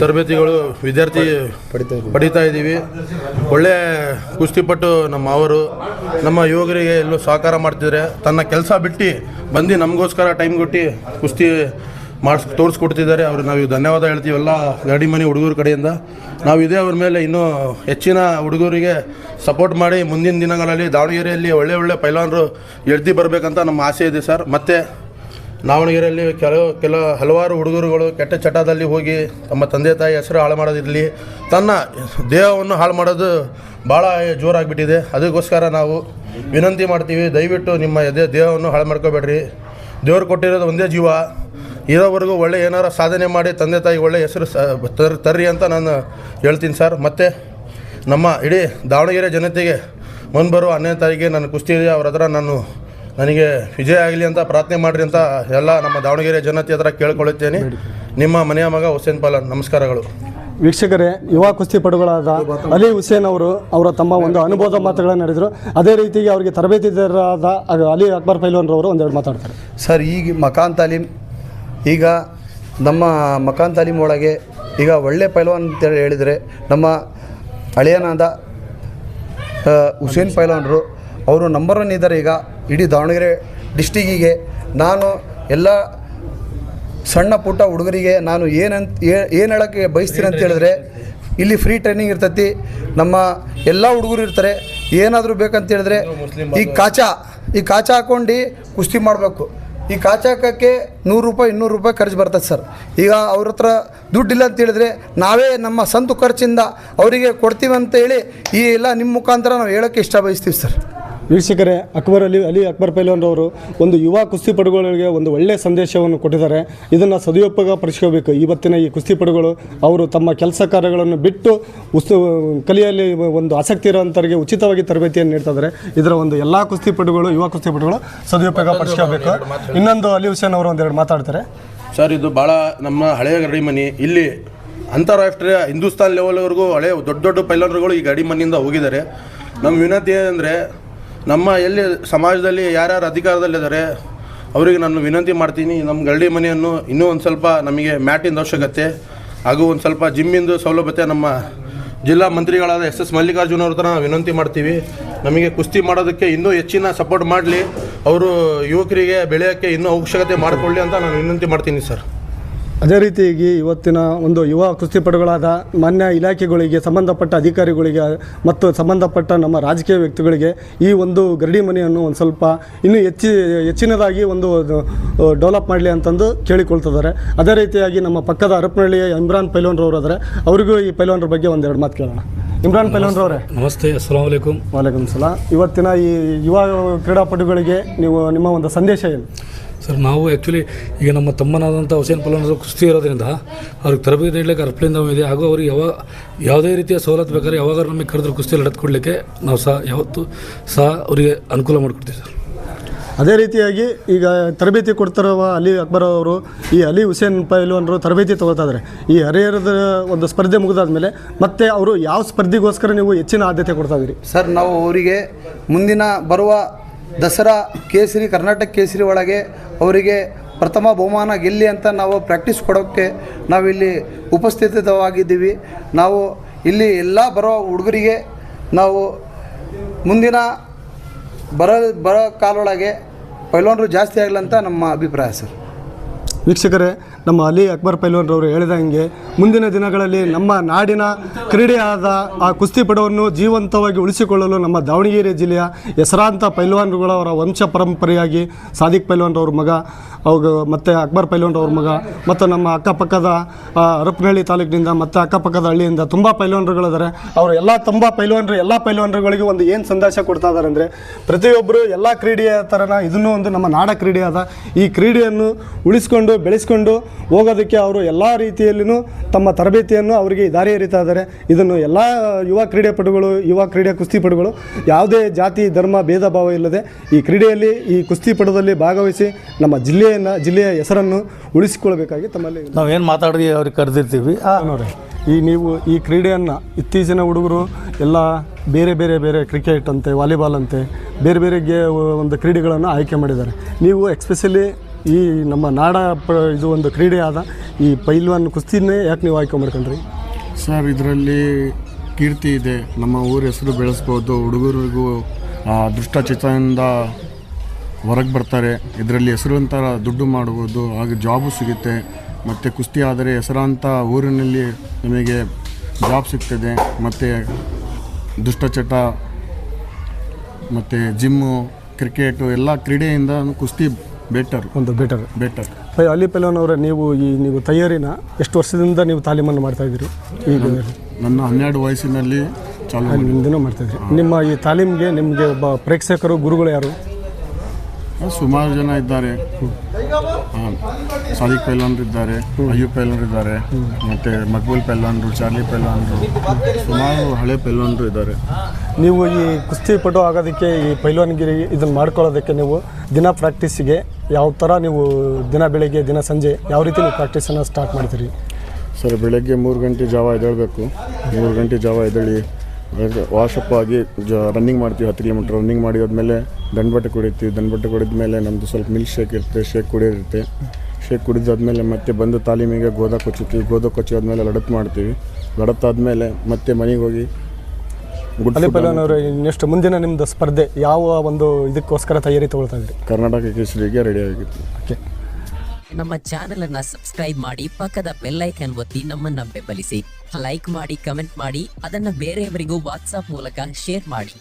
ತರಬೇತಿಗಳು ವಿದ್ಯಾರ್ಥಿ ಪಡಿತಾ ಇದ್ದೀವಿ. ಒಳ್ಳೆ ಕುಸ್ತಿಪಟ್ಟು ನಮ್ಮ ಅವರು. ನಮ್ಮ ಯುವಕರಿಗೆ ಎಲ್ಲೂ ಸಹಕಾರ ಮಾಡ್ತಿದ್ರೆ ತನ್ನ ಕೆಲಸ ಬಿಟ್ಟು ಬಂದು ನಮಗೋಸ್ಕರ ಟೈಮ್ ಕೊಟ್ಟು ಕುಸ್ತಿ ಮಾಡಿಸ್ ತೋರಿಸ್ಕೊಡ್ತಿದ್ದಾರೆ. ಅವ್ರಿಗೆ ನಾವು ಧನ್ಯವಾದ ಹೇಳ್ತೀವಲ್ಲ ಗಾಡಿ ಮನೆ ಹುಡುಗರ ಕಡೆಯಿಂದ. ನಾವು ಇದೇ ಅವ್ರ ಮೇಲೆ ಇನ್ನೂ ಹೆಚ್ಚಿನ ಹುಡುಗರಿಗೆ ಸಪೋರ್ಟ್ ಮಾಡಿ ಮುಂದಿನ ದಿನಗಳಲ್ಲಿ ದಾವಣಗೆರೆಯಲ್ಲಿ ಒಳ್ಳೆ ಒಳ್ಳೆ ಪೈಲಾನರು ಎಳ್ತಿ ಬರಬೇಕಂತ ನಮ್ಮ ಆಸೆ ಇದೆ ಸರ್. ಮತ್ತು ದಾವಣಗೆರೆಯಲ್ಲಿ ಕೆಲವು ಕೆಲ ಹಲವಾರು ಹುಡುಗರುಗಳು ಕೆಟ್ಟ ಚಟದಲ್ಲಿ ಹೋಗಿ ತಮ್ಮ ತಂದೆ ತಾಯಿ ಹೆಸರು ಹಾಳು ಮಾಡೋದಿರಲಿ, ತನ್ನ ದೇಹವನ್ನು ಹಾಳು ಮಾಡೋದು ಭಾಳ ಜೋರಾಗಿಬಿಟ್ಟಿದೆ. ಅದಕ್ಕೋಸ್ಕರ ನಾವು ವಿನಂತಿ ಮಾಡ್ತೀವಿ, ದಯವಿಟ್ಟು ನಿಮ್ಮ ಎದೆ ದೇಹವನ್ನು ಹಾಳು ಮಾಡ್ಕೋಬೇಡ್ರಿ. ದೇವರು ಕೊಟ್ಟಿರೋದು ಒಂದೇ ಜೀವ. ಇರೋವರೆಗೂ ಒಳ್ಳೆ ಏನಾರ ಸಾಧನೆ ಮಾಡಿ ತಂದೆ ತಾಯಿ ಒಳ್ಳೆ ಹೆಸರು ತರ್ ತರ್ರಿ ಅಂತ ನಾನು ಹೇಳ್ತೀನಿ ಸರ್. ಮತ್ತು ನಮ್ಮ ಇಡೀ ದಾವಣಗೆರೆ ಜನತೆಗೆ ಮುಂಬರುವ ಅನ್ನೆ ತಾಯಿಗೆ ನನ್ನ ಕುಸ್ತಿ ಇದೆ ಅವ್ರ ಹತ್ರ ನಾನು ನನಗೆ ವಿಜಯ ಆಗಲಿ ಅಂತ ಪ್ರಾರ್ಥನೆ ಮಾಡಿರಿ ಅಂತ ಎಲ್ಲ ನಮ್ಮ ದಾವಣಗೆರೆ ಜನತೆ ಹತ್ರ ಕೇಳ್ಕೊಳ್ಳುತ್ತೇನೆ ನಿಮ್ಮ ಮನೆಯ ಮಗ ಹುಸೇನ್ ಪಾಲನ್ ನಮಸ್ಕಾರಗಳು. ವೀಕ್ಷಕರೇ ಯುವ ಕುಸ್ತಿಪಟುಗಳಾದ ಅಲಿ ಹುಸೇನ್ ಅವರು ಅವರ ತಮ್ಮ ಒಂದು ಅನುಭವದ ಮಾತುಗಳನ್ನು ನಡೆದರು. ಅದೇ ರೀತಿಗೆ ಅವರಿಗೆ ತರಬೇತಿದಾರರಾದ ಅಲಿ ಅಕ್ಬರ್ ಪೈಲ್ವನ್ರವರು ಒಂದೆರಡು ಮಾತಾಡ್ತಾರೆ. ಸರ್ ಈಗ ಮಕಾನ್ ತಾಲೀಮ್ ಈಗ ನಮ್ಮ ಮಕಾನ್ ತಾಲೀಮ್ ಒಳಗೆ ಈಗ ಒಳ್ಳೆ ಪೈಲ್ವಾನ್ ಅಂತೇಳಿ ಹೇಳಿದರೆ ನಮ್ಮ ಹಳೆಯನಾದ ಹುಸೇನ್ ಪೈಲವಾನರು ಅವರು ನಂಬರ್ ಒನ್ ಇದ್ದಾರೆ ಈಗ ಇಡೀ ದಾವಣಗೆರೆ ಡಿಸ್ಟಿಕ್ಕಿಗೆ ನಾನು ಎಲ್ಲ ಸಣ್ಣ ಪುಟ್ಟ ಹುಡುಗರಿಗೆ ನಾನು ಏನಂತ ಏನು ಹೇಳೋಕ್ಕೆ ಬಯಸ್ತೀನಿ ಅಂತ ಹೇಳಿದ್ರೆ ಇಲ್ಲಿ ಫ್ರೀ ಟ್ರೈನಿಂಗ್ ಇರ್ತೈತಿ. ನಮ್ಮ ಎಲ್ಲ ಹುಡುಗರು ಇರ್ತಾರೆ. ಏನಾದರೂ ಬೇಕಂತ ಹೇಳಿದ್ರೆ ಈ ಕಾಚಾ ಈ ಕಾಚಾ ಹಾಕೊಂಡು ಕುಸ್ತಿ ಮಾಡಬೇಕು. ಈ ಕಾಚಾಕಕ್ಕೆ ನೂರು ರೂಪಾಯಿ, ಇನ್ನೂರು ರೂಪಾಯಿ ಖರ್ಚು ಬರ್ತದೆ ಸರ್. ಈಗ ಅವ್ರ ಹತ್ರ ದುಡ್ಡಿಲ್ಲ ಅಂತ ಹೇಳಿದ್ರೆ ನಾವೇ ನಮ್ಮ ಸಂತು ಖರ್ಚಿಂದ ಅವರಿಗೆ ಕೊಡ್ತೀವಿ ಅಂತ ಹೇಳಿ ಈ ಎಲ್ಲ ನಿಮ್ಮ ಮುಖಾಂತರ ನಾವು ಹೇಳೋಕ್ಕೆ ಇಷ್ಟ ಬಯಸ್ತೀವಿ ಸರ್. ವೀಕ್ಷಕರೇ ಅಕ್ಬರ್ ಅಲಿ ಅಲಿ ಅಕ್ಬರ್ ಪೈಲೋನ್ ಅವರು ಒಂದು ಯುವ ಕುಸ್ತಿಪಟುಗಳಿಗೆ ಒಂದು ಒಳ್ಳೆಯ ಸಂದೇಶವನ್ನು ಕೊಟ್ಟಿದ್ದಾರೆ. ಇದನ್ನು ಸದುಪಯೋಗ ಪಡಿಸ್ಕೋಬೇಕು. ಇವತ್ತಿನ ಈ ಕುಸ್ತಿಪಟುಗಳು ಅವರು ತಮ್ಮ ಕೆಲಸ ಕಾರ್ಯಗಳನ್ನು ಬಿಟ್ಟು ಉಸ್ತು ಕಲಿಯಲ್ಲಿ ಒಂದು ಆಸಕ್ತಿ ಇರುವಂಥವರಿಗೆ ಉಚಿತವಾಗಿ ತರಬೇತಿಯನ್ನು ನೀಡ್ತಿದ್ದಾರೆ ಇದರ ಒಂದು ಎಲ್ಲ ಕುಸ್ತಿಪಟುಗಳು ಯುವ ಕುಸ್ತಿಪಟುಗಳು ಸದುಪಯೋಗ ಪಡಿಸ್ಕೋಬೇಕು. ಇನ್ನೊಂದು ಅಲಿ ಹುಸೇನ್ ಅವರು ಒಂದೆರಡು ಮಾತಾಡ್ತಾರೆ. ಸರ್ ಇದು ಭಾಳ ನಮ್ಮ ಹಳೆಯ ಗಡಿ ಮನೆ ಇಲ್ಲಿ ಅಂತಾರಾಷ್ಟ್ರೀಯ ಹಿಂದೂಸ್ತಾನ್ ಲೆವೆಲ್ವರೆಗೂ ಹಳೆಯ ದೊಡ್ಡ ದೊಡ್ಡ ಪೈಲರ್ಗಳು ಈ ಗಡಿ ಮನೆಯಿಂದ ಹೋಗಿದ್ದಾರೆ. ನಮ್ಮ ವಿನಂತಿ ಏನಂದರೆ ನಮ್ಮ ಎಲ್ಲಿ ಸಮಾಜದಲ್ಲಿ ಯಾರ್ಯಾರು ಅಧಿಕಾರದಲ್ಲಿದ್ದಾರೆ, ಅವರಿಗೆ ನಾನು ವಿನಂತಿ ಮಾಡ್ತೀನಿ. ನಮ್ಮ ಗಳ್ಳಿ ಮನೆಯನ್ನು ಇನ್ನೂ ಒಂದು ಸ್ವಲ್ಪ ನಮಗೆ ಮ್ಯಾಟಿಂದ ಅವಶ್ಯಕತೆ. ಹಾಗೂ ಒಂದು ಸ್ವಲ್ಪ ಜಿಮ್ಮಿಂದು ಸೌಲಭ್ಯತೆ ನಮ್ಮ ಜಿಲ್ಲಾ ಮಂತ್ರಿಗಳಾದ ಎಸ್ ಎಸ್ ಮಲ್ಲಿಕಾರ್ಜುನ ಅವ್ರ ಹತ್ರ ನಾವು ವಿನಂತಿ ಮಾಡ್ತೀವಿ. ನಮಗೆ ಕುಸ್ತಿ ಮಾಡೋದಕ್ಕೆ ಇನ್ನೂ ಹೆಚ್ಚಿನ ಸಪೋರ್ಟ್ ಮಾಡಲಿ. ಅವರು ಯುವಕರಿಗೆ ಬೆಳೆಯೋಕ್ಕೆ ಇನ್ನೂ ಅವಶ್ಯಕತೆ ಮಾಡಿಕೊಳ್ಳಿ ಅಂತ ನಾನು ವಿನಂತಿ ಮಾಡ್ತೀನಿ ಸರ್. ಅದೇ ರೀತಿಯಾಗಿ ಇವತ್ತಿನ ಒಂದು ಯುವ ಕುಸ್ತಿಪಟುಗಳಾದ ಮಾನ್ಯ ಇಲಾಖೆಗಳಿಗೆ ಸಂಬಂಧಪಟ್ಟ ಅಧಿಕಾರಿಗಳಿಗೆ ಮತ್ತು ಸಂಬಂಧಪಟ್ಟ ನಮ್ಮ ರಾಜಕೀಯ ವ್ಯಕ್ತಿಗಳಿಗೆ ಈ ಒಂದು ಗರಡಿ ಮನೆಯನ್ನು ಒಂದು ಸ್ವಲ್ಪ ಇನ್ನೂ ಹೆಚ್ಚಿ ಹೆಚ್ಚಿನದಾಗಿ ಒಂದು ಡೆವಲಪ್ ಮಾಡಲಿ ಅಂತಂದು ಕೇಳಿಕೊಳ್ತಿದ್ದಾರೆ. ಅದೇ ರೀತಿಯಾಗಿ ನಮ್ಮ ಪಕ್ಕದ ಹರಪನಹಳ್ಳಿಯ ಇಮ್ರಾನ್ ಪೈಲ್ವಾನ್ರವರು ಆದರೆ ಅವರಿಗೂ ಈ ಪೈಲೋನ್ರ ಬಗ್ಗೆ ಒಂದೆರಡು ಮಾತು ಕೇಳೋಣ. ಇಮ್ರಾನ್ ಪೈಲ್ವಾನ್ರವರೇ. ನಮಸ್ತೆ ಅಸ್ಲಾಂ ವಲೈಕುಮ್ ವಾಲೇಕುಮ್ ಸಲಾಂ. ಇವತ್ತಿನ ಈ ಯುವ ಕ್ರೀಡಾಪಟುಗಳಿಗೆ ನೀವು ನಿಮ್ಮ ಒಂದು ಸಂದೇಶ ಏನು? ಸರ್ ನಾವು ಆ್ಯಕ್ಚುಲಿ ಈಗ ನಮ್ಮ ತಮ್ಮನಾದಂಥ ಹುಸೇನ್ ಅವರು ಕುಸ್ತಿ ಇರೋದ್ರಿಂದ ಅವ್ರಿಗೆ ತರಬೇತಿ ನೀಡಲಿಕ್ಕೆ ಅರ್ಪ್ಲಿಂದ ಇದೆ. ಹಾಗೂ ಅವ್ರಿಗೆ ಯಾವ ಯಾವುದೇ ರೀತಿಯ ಸವಲತ್ತು ಬೇಕಾದ್ರೆ ಯಾವಾಗ ನಮಗೆ ಕರೆದ್ರೆ ಕುಸ್ತಿಯಲ್ಲಿ ನಡೆದುಕೊಡ್ಲಿಕ್ಕೆ ನಾವು ಸಹ ಯಾವತ್ತೂ ಸಹ ಅವರಿಗೆ ಅನುಕೂಲ ಮಾಡಿಕೊಡ್ತೀವಿ ಸರ್. ಅದೇ ರೀತಿಯಾಗಿ ಈಗ ತರಬೇತಿ ಕೊಡ್ತಿರುವ ಅಲಿ ಅಕ್ಬರ್ ಅವರು ಈ ಅಲಿ ಹುಸೇನ್ ಪೈಲ್ವನ್ರು ತರಬೇತಿ ತಗೋತಾ ಇದ್ದಾರೆ ಈ ಹರಿಹರದ ಒಂದು ಸ್ಪರ್ಧೆ ಮುಗಿದಾದ್ಮೇಲೆ ಮತ್ತೆ ಅವರು ಯಾವ ಸ್ಪರ್ಧೆಗೋಸ್ಕರ ನೀವು ಹೆಚ್ಚಿನ ಆದ್ಯತೆ ಕೊಡ್ತಾ ಇದ್ದೀರಿ? ಸರ್ ನಾವು ಅವರಿಗೆ ಮುಂದಿನ ಬರುವ ದಸರಾ ಕೇಸರಿ, ಕರ್ನಾಟಕ ಕೇಸರಿ ಒಳಗೆ ಅವರಿಗೆ ಪ್ರಥಮ ಬಹುಮಾನ ಗೆಲ್ಲಿ ಅಂತ ನಾವು ಪ್ರಾಕ್ಟೀಸ್ ಕೊಡೋಕ್ಕೆ ನಾವಿಲ್ಲಿ ಉಪಸ್ಥಿತವಾಗಿದ್ದೀವಿ. ನಾವು ಇಲ್ಲಿ ಎಲ್ಲ ಬರೋ ಹುಡುಗರಿಗೆ ನಾವು ಮುಂದಿನ ಬರೋ ಬರೋ ಕಾಲೊಳಗೆ ಪೈಲೋನರು ಜಾಸ್ತಿ ಆಗಲಂತ ನಮ್ಮ ಅಭಿಪ್ರಾಯ ಸರ್. ವೀಕ್ಷಕರೇ ನಮ್ಮ ಅಲಿ ಅಕ್ಬರ್ ಹೇಳಿದ ಹೇಳಿದಂಗೆ ಮುಂದಿನ ದಿನಗಳಲ್ಲಿ ನಮ್ಮ ನಾಡಿನ ಕ್ರೀಡೆಯಾದ ಆ ಕುಸ್ತಿಪಟುವನ್ನು ಜೀವಂತವಾಗಿ ಉಳಿಸಿಕೊಳ್ಳಲು ನಮ್ಮ ದಾವಣಗೆರೆ ಜಿಲ್ಲೆಯ ಹೆಸರಾಂತ ಪೈಲ್ವಾನ್ಗಳವರ ವಂಶ ಪರಂಪರೆಯಾಗಿ ಸಾದಿಕ್ ಪೈಲ್ವಾನ್ರವ್ರ ಮಗ, ಅವಾಗ ಮತ್ತು ಅಕ್ಬರ್ ಪೈಲ್ವಾನ್ರವ್ರ ಮಗ, ಮತ್ತು ನಮ್ಮ ಅಕ್ಕಪಕ್ಕದ ಅರಪನಹಳ್ಳಿ ತಾಲೂಕಿನಿಂದ ಮತ್ತು ಅಕ್ಕಪಕ್ಕದ ಹಳ್ಳಿಯಿಂದ ತುಂಬ ಪೈಲ್ವಾನ್ರುಗಳಿದ್ದಾರೆ. ಅವರು ಎಲ್ಲ ತುಂಬ ಪೈಲ್ವಾನ್ರು, ಎಲ್ಲ ಪೈಲ್ವಾನ್ರುಗಳಿಗೆ ಒಂದು ಏನು ಸಂದೇಶ ಕೊಡ್ತಾ ಇದ್ದಾರೆ ಅಂದರೆ ಪ್ರತಿಯೊಬ್ಬರು ಎಲ್ಲ ಕ್ರೀಡೆಯ ಥರನ ಇದನ್ನು ಒಂದು ನಮ್ಮ ನಾಡ ಕ್ರೀಡೆಯಾದ ಈ ಕ್ರೀಡೆಯನ್ನು ಉಳಿಸ್ಕೊಂಡು ಬೆಳೆಸ್ಕೊಂಡು ಹೋಗೋದಕ್ಕೆ ಅವರು ಎಲ್ಲ ರೀತಿಯಲ್ಲಿಯೂ ತಮ್ಮ ತರಬೇತಿಯನ್ನು ಅವರಿಗೆ ದಾರಿ ಎರಿತಾ ಇದ್ದಾರೆ. ಇದನ್ನು ಎಲ್ಲ ಯುವ ಕ್ರೀಡಾಪಟುಗಳು ಯುವ ಕ್ರೀಡೆ ಕುಸ್ತಿಪಟುಗಳು ಯಾವುದೇ ಜಾತಿ ಧರ್ಮ ಭೇದ ಭಾವ ಇಲ್ಲದೆ ಈ ಕ್ರೀಡೆಯಲ್ಲಿ ಈ ಕುಸ್ತಿಪಟದಲ್ಲಿ ಭಾಗವಹಿಸಿ ನಮ್ಮ ಜಿಲ್ಲೆಯನ್ನು ಜಿಲ್ಲೆಯ ಹೆಸರನ್ನು ಉಳಿಸಿಕೊಳ್ಬೇಕಾಗಿ ತಮ್ಮಲ್ಲಿ ನಾವೇನು ಮಾತಾಡಿ ಅವ್ರಿಗೆ ಕರೆದಿರ್ತೀವಿ. ನೋಡಿ ಈ ನೀವು ಈ ಕ್ರೀಡೆಯನ್ನು ಇತ್ತೀಚಿನ ಹುಡುಗರು ಎಲ್ಲ ಬೇರೆ ಬೇರೆ ಬೇರೆ ಕ್ರಿಕೆಟ್ ಅಂತೆ ವಾಲಿಬಾಲ್ ಅಂತೆ ಬೇರೆ ಬೇರೆ ಗೇ ಒಂದು ಕ್ರೀಡೆಗಳನ್ನು ಆಯ್ಕೆ ಮಾಡಿದ್ದಾರೆ. ನೀವು ಎಕ್ಸ್ಪೆಷಲಿ ಈ ನಮ್ಮ ನಾಡ ಪ ಇದು ಒಂದು ಕ್ರೀಡೆ ಆದ ಈ ಪೈಲ್ವಾನ್ ಕುಸ್ತಿನೇ ಯಾಕೆ ನೀವು ಆಯ್ಕೆ ಮಾಡ್ಕೊಂಡ್ರಿ? ಸರ್, ಇದರಲ್ಲಿ ಕೀರ್ತಿ ಇದೆ. ನಮ್ಮ ಊರ ಹೆಸರು ಬೆಳೆಸ್ಬೋದು. ಹುಡುಗರಿಗೂ ದುಷ್ಟಚಿತದಿಂದ ಹೊರಗೆ ಬರ್ತಾರೆ. ಇದರಲ್ಲಿ ಹೆಸರುವಂತರ ದುಡ್ಡು ಮಾಡ್ಬೋದು. ಹಾಗೆ ಜಾಬು ಸಿಗುತ್ತೆ. ಮತ್ತು ಕುಸ್ತಿ ಆದರೆ ಹೆಸರಾಂತ ಊರಿನಲ್ಲಿ ನಮಗೆ ಜಾಬ್ ಸಿಗ್ತದೆ. ಮತ್ತು ದುಷ್ಟಚಟ, ಮತ್ತು ಜಿಮ್ಮು, ಕ್ರಿಕೆಟು, ಎಲ್ಲ ಕ್ರೀಡೆಯಿಂದ ಕುಸ್ತಿ ಬೆಟರ್ ಒಂದು ಬೆಟರ್ ಬೆಟರ್ ಪೈ ಅಲಿ ಪೆಲೋನ್ ಅವರ ನೀವು ಈ ನೀವು ತಯಾರಿನ ಎಷ್ಟು ವರ್ಷದಿಂದ ನೀವು ತಾಲೀಮನ್ನು ಮಾಡ್ತಾ ಇದ್ದೀರಿ? ಈಗ ನನ್ನ ಹನ್ನೆರಡು ವಯಸ್ಸಿನಲ್ಲಿ ಚಾಲು ಮಾಡ್ತಾ ಇದ್ದೀರಿ. ನಿಮ್ಮ ಈ ತಾಲೀಮ್ಗೆ ನಿಮಗೆ ಒಬ್ಬ ಪ್ರೇಕ್ಷಕರು ಗುರುಗಳು ಯಾರು? ಸುಮಾರು ಜನ ಇದ್ದಾರೆ. ಸಾದಿಕ್ ಪೈಲಾನ್ರು ಇದ್ದಾರೆ ಅಯ್ಯೂಬ್ ಪೈಲ್ವಾನ್ರು ಇದ್ದಾರೆ ಮತ್ತು ಮಕ್ಬೂಲ್ ಪೈಲಾನ್ರು ಚಾರ್ಲಿ ಪೈಲಾನ್ರು ಸುಮಾರು ಹಳೆ ಪೈಲ್ವಾನ್ರು ಇದ್ದಾರೆ. ನೀವು ಈ ಕುಸ್ತಿ ಪಟು ಆಗೋದಕ್ಕೆ ಈ ಪೈಲ್ವಾನ್ಗಿರಿ ಇದನ್ನು ಮಾಡ್ಕೊಳ್ಳೋದಕ್ಕೆ ನೀವು ದಿನ ಪ್ರಾಕ್ಟೀಸಿಗೆ ಯಾವ ಥರ ನೀವು ದಿನ ಬೆಳಗ್ಗೆ ದಿನ ಸಂಜೆ ಯಾವ ರೀತಿ ನೀವು ಪ್ರಾಕ್ಟೀಸನ್ನು ಸ್ಟಾರ್ಟ್ ಮಾಡ್ತೀರಿ? ಸರ್ ಬೆಳಗ್ಗೆ ಮೂರು ಗಂಟೆ ಜಾವ ಎದ್ದೇಳಬೇಕು. ಮೂರು ಗಂಟೆ ಜಾವ ಎದ್ದೇಳಿ ವಾಶಪ್ ಆಗಿ ಜ ರನ್ನಿಂಗ್ ಮಾಡ್ತೀವಿ ಹತ್ತು ಕಿಲೋಮೀಟ್ರ್ ರನ್ನಿಂಗ್ ಮಾಡಿ ಆದಮೇಲೆ ದಂಡಬಟ್ಟೆ ಕುಡಿತೀವಿ ದಂಡಬಟ್ಟೆ ಕುಡಿದ ಮೇಲೆ ನಮ್ಮದು ಸ್ವಲ್ಪ ಮಿಲ್ಕ್ ಶೇಕ್ ಇರುತ್ತೆ ಶೇಕ್ ಕುಡಿಯೋದಿರುತ್ತೆ ಶೇಕ್ ಕುಡಿದಾದ್ಮೇಲೆ ಮತ್ತೆ ಬಂದು ತಾಲೀಮಿಗೆ ಗೋದಾ ಕೊಚ್ಚುತ್ತೀವಿ. ಗೋದಾ ಕೊಚ್ಚಿ ಆದಮೇಲೆ ಲಡತ್ ಮಾಡ್ತೀವಿ. ಲಡತ್ತಾದಮೇಲೆ ಮತ್ತೆ ಮನೆಗೆ ಹೋಗಿ ಗುಡ್ ಅಲಿ ಫುಡ್ ಪೈಲ್ವಾನ್ ಅವರೇ ನೆಕ್ಸ್ಟ್ ಮುಂದಿನ ನಿಮ್ಮದು ಸ್ಪರ್ಧೆ? ಯಾವ ಒಂದು ಇದಕ್ಕೋಸ್ಕರ ತಯಾರಿ ತಗೊಳ್ತಾ ಇದ್ರಿ ಕರ್ನಾಟಕ ಕೇಸರಿಗೆ ರೆಡಿ ಆಗಿತ್ತು. ಓಕೆ ನಮ್ಮ ಚಾನೆಲ್ ಅನ್ನ ಸಬ್ಸ್ಕ್ರೈಬ್ ಮಾಡಿ ಪಕ್ಕದ ಬೆಲ್ಲೈಕನ್ ಒತ್ತಿ ನಮ್ಮನ್ನ ಬೆಂಬಲಿಸಿ. ಲೈಕ್ ಮಾಡಿ ಕಮೆಂಟ್ ಮಾಡಿ, ಅದನ್ನ ಬೇರೆಯವರಿಗೂ ವಾಟ್ಸ್ಆಪ್ ಮೂಲಕ ಶೇರ್ ಮಾಡಿ.